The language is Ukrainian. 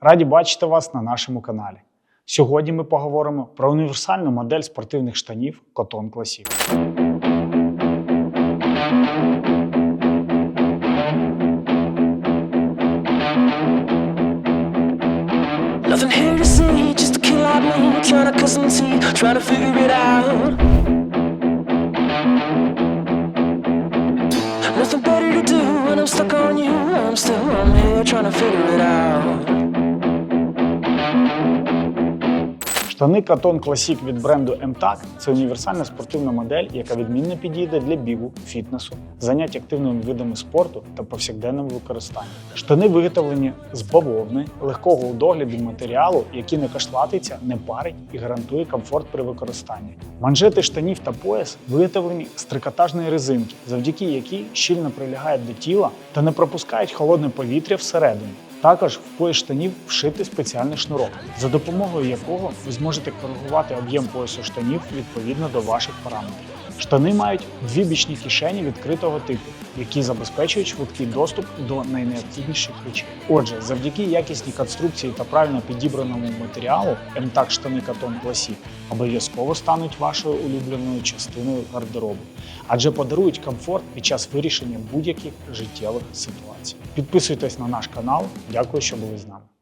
Раді бачити вас на нашому каналі. Сьогодні ми поговоримо про універсальну модель спортивних штанів you I'm still on here trying to figure it out Штани Cotton Classic від бренду MTAC – це універсальна спортивна модель, яка відмінно підійде для бігу, фітнесу, занять активними видами спорту та повсякденному використанні. Штани виготовлені з бавовни, легкого у догляді матеріалу, який не кашлатиться, не парить і гарантує комфорт при використанні. Манжети штанів та пояс виготовлені з трикотажної резинки, завдяки якій щільно прилягають до тіла та не пропускають холодне повітря всередину. Також в пояс штанів вшити спеціальний шнурок, за допомогою якого ви зможете коригувати об'єм поясу штанів відповідно до ваших параметрів. Штани мають дві бічні кишені відкритого типу, які забезпечують швидкий доступ до найнеобхідніших речей. Отже, завдяки якісній конструкції та правильно підібраному матеріалу, МТАК штани Cotton Classic обов'язково стануть вашою улюбленою частиною гардеробу, адже подарують комфорт під час вирішення будь-яких життєвих ситуацій. Підписуйтесь на наш канал. Дякую, що були з нами.